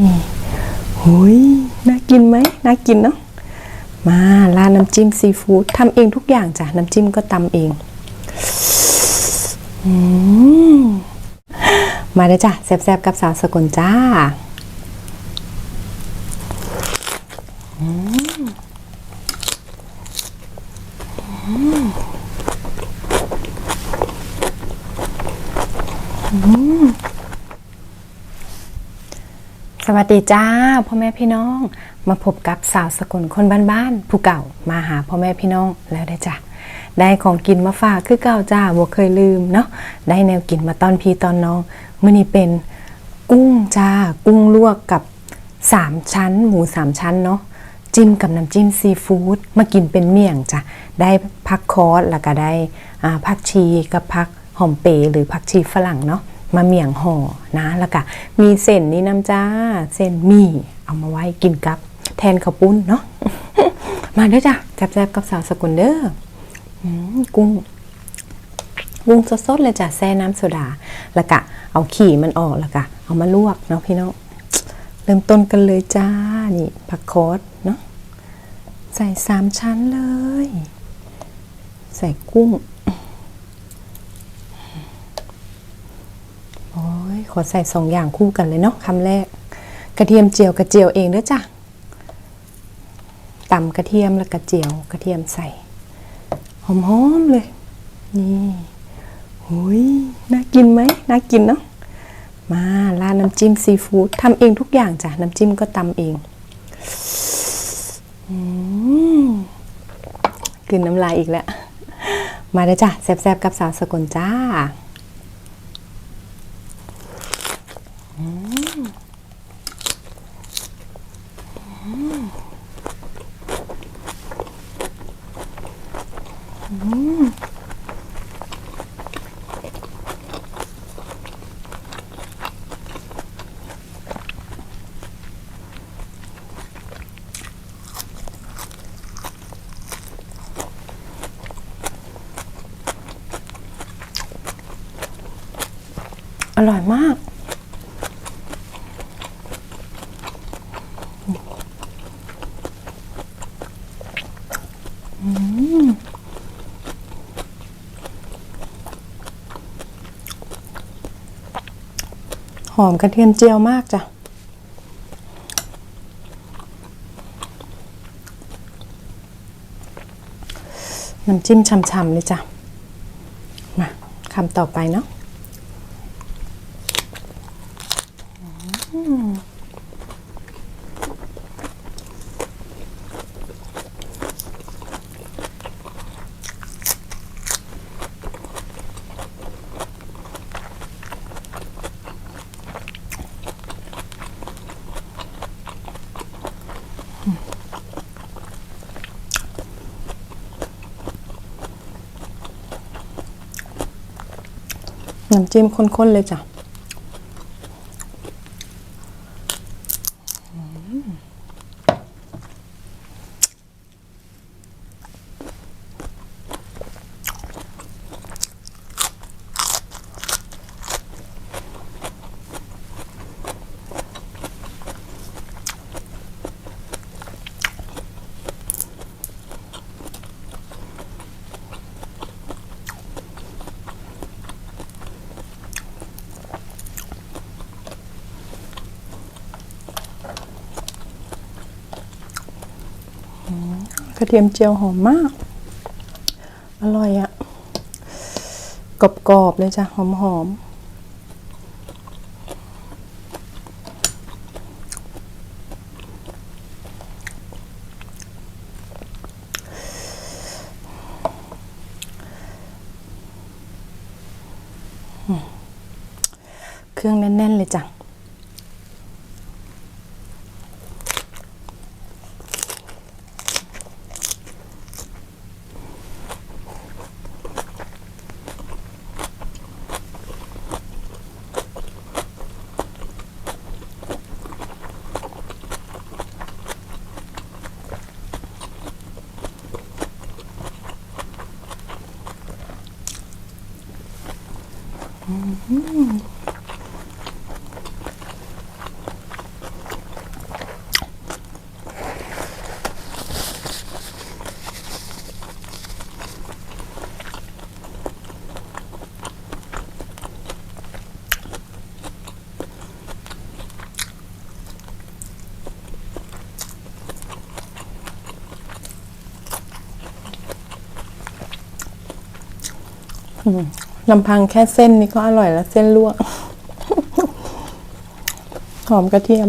นี่หุยน่ากินไหมน่ากินเนาะมารานน้ำจิ้มซีฟู้ดทำเองทุกอย่างจ้ะ น้ำจิ้มก็ตำเองอมมาเลยจ้ะแซ่บๆกับสาวสกลจ้า สวัสดีจ้าพ่อแม่พี่น้อง มาพบกับสาวสกลคนบ้านๆผู้เก่ามาหาพ่อแม่พี่น้องแล้วได้จ้ะได้ของกินมาฝากคือเก่าจ้าบ่เคยลืมเนาะได้แนวกินมาตอนพี่ตอนน้องมื้อนี้เป็นกุ้งจ้ากุ้งลวกกับสามชั้น หมูสามชั้นเนาะจิ้มกับน้ำจิ้มซีฟู้ดมากินเป็นเมี่ยงจ้ะได้ผักคอสแล้วก็ได้ผักชีกับผักหอมเปรย์หรือผักชีฝรั่งเนาะ มาเมี่ยงห่อนะแล้วก็มีเส้นนี่น้ำจ้าเส้นหมี่เอามาไว้กินกับ แทนข้าวปุ้นเนาะมาเด้อจ้ะแซ่บๆกับสาวสกุลเด้อกุ้งกุ้งสดๆเลยจ้ะแช่น้ำโซดา แล้วก็เอาขี่มันออกแล้วก็เอามาลวกเนาะพี่น้องเริ่มต้นกันเลยจ้า นี่ผักโคดเนาะใส่สามชั้นเลย ใส่กุ้ง โอ้ย ขอใส่สองอย่างคู่กันเลยเนาะคำแรก กระเทียมเจียวกระเจียวเองเด้อจ้ะตำกระเทียมแล้วกระเจียวกระเทียมใส่หอมๆเลย นี่หุยน่ากินไหมน่ากินเนาะมารานน้ำจิ้มซีฟู้ดทำเองทุกอย่างจ้ะน้ำจิ้มก็ตำเองอกลืนน้ำลายอีกแล้ว มาเลยจ้ะแซ่บๆกับสาวสกลจ้า อร่อยมาก หอมกระเทียมเจียวมากจ้ะ น้ำจิ้มช่ำๆเลยจ้ะ มาคำต่อไปเนาะ น้ำจิ้มข้นๆเลยจ้ะ ระเทียมเจียวหอมมาก อร่อยอะกรอบๆเลยจ้ะหอมๆ 음. 음. ลำพังแค่เส้นนี่ก็อร่อยแล้ว เส้นลวก หอมกระเทียม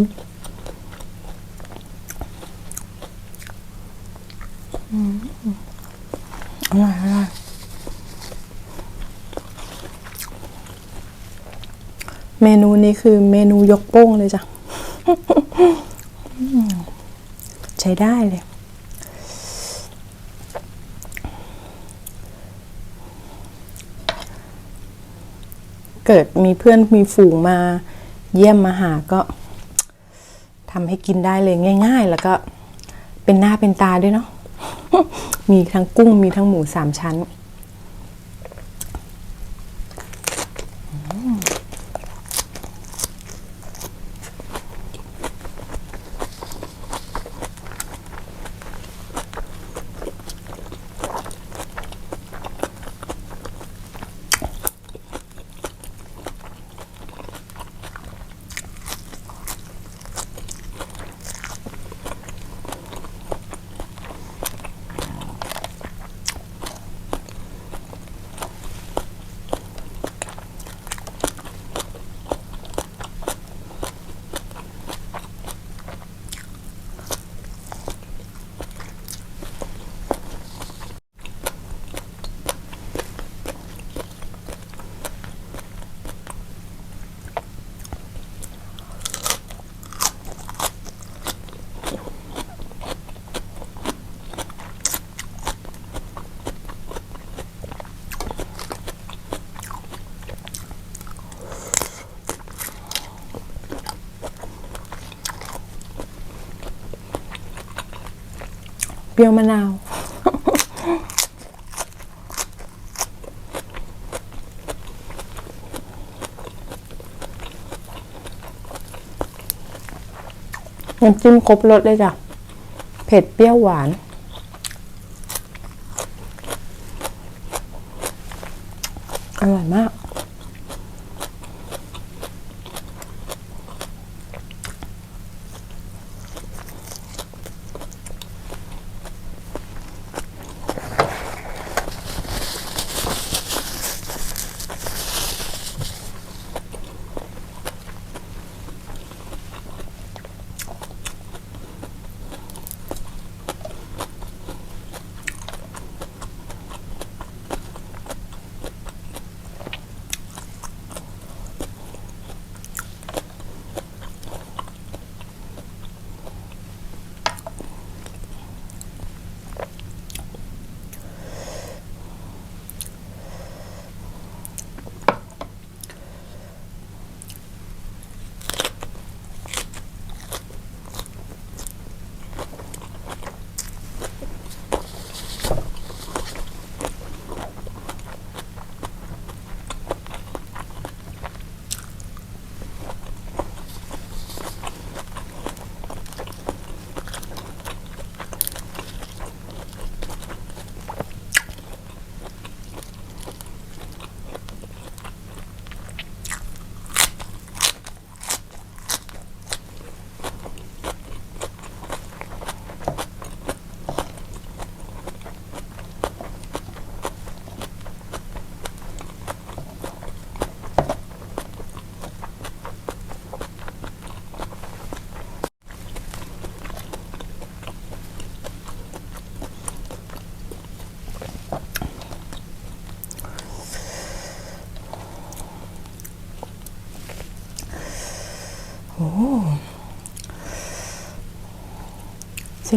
อร่อยอร่อยเมนูนี้คือเมนูยกโป้งเลยจ้ะ ใช้ได้เลย เกิดมีเพื่อนมีฝูงมาเยี่ยมมาหาก็ทำให้กินได้เลยง่าย ๆ แล้วก็เป็นหน้าเป็นตาด้วยเนาะมีทั้งกุ้งมีทั้งหมูสามชั้น เปรี้ยวมะนาว น้ำจิ้มครบรสเลยจ้ะ เผ็ดเปรี้ยวหวาน อร่อยมาก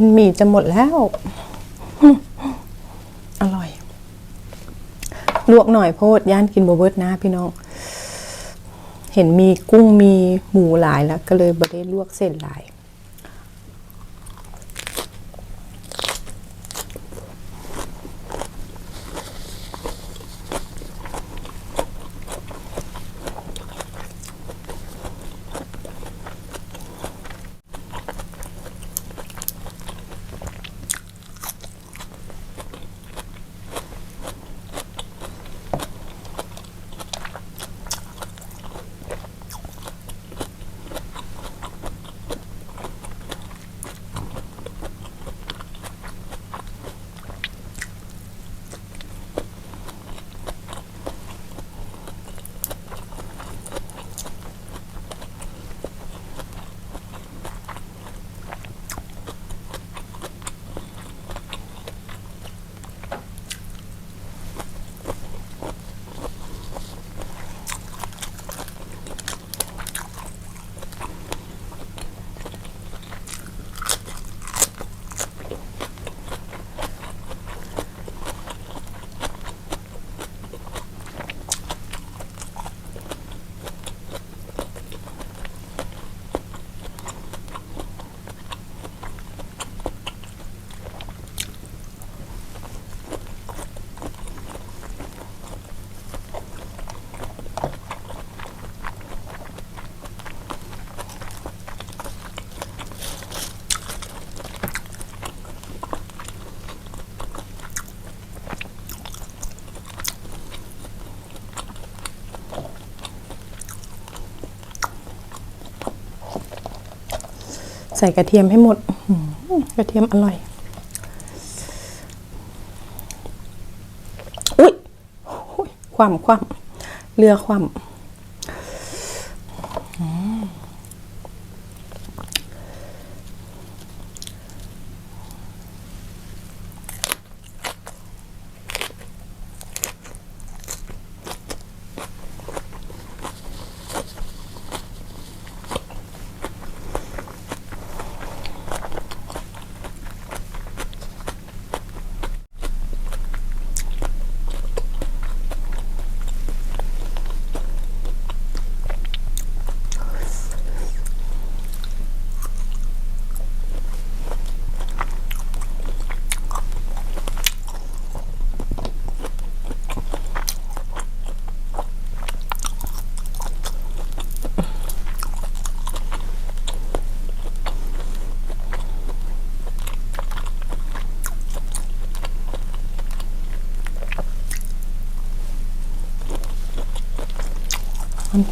นหมี่จะหมดแล้ว อร่อย ลวกหน่อยโพดย่านกินบเบิร์ตนะพี่น้อง เห็นมีกุ้งมีหมูหลายแล้ว ก็เลยบ่ได้ลวกเส้นหลาย ใส่กระเทียมให้หมดกระเทียมอร่อย อุ้ยอุ๊ยความความเรือความ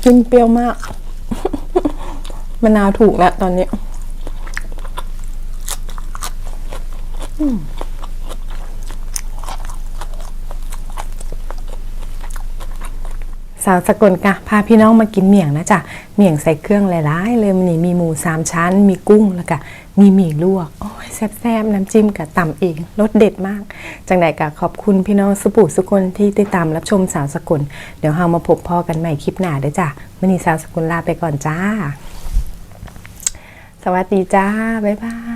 จิ้มเปรี้ยวมาก มะนาวถูกแล้วตอนนี้ สาวสกลกะพาพี่น้องมากินเมี่ยงนะจ๊ะเมี่ยงใส่เครื่องหลายๆเลยมันนี่มีหมูสามชั้น มีกุ้งแล้วก็มีหมี่ลวกโอ้ยแซ่บๆน้ำจิ้มกับต่ำเองรสเด็ดมาก จังใดกะขอบคุณพี่น้องสุปุสุคนที่ติดตามรับชมสาวสกลเดี๋ยวเฮามาพบพ่อกันใหม่คลิปหน้าเด้อจ้ะมื่อนี้สาวสกลลาไปก่อนจ้า สวัสดีจ้าบ๊ายบาย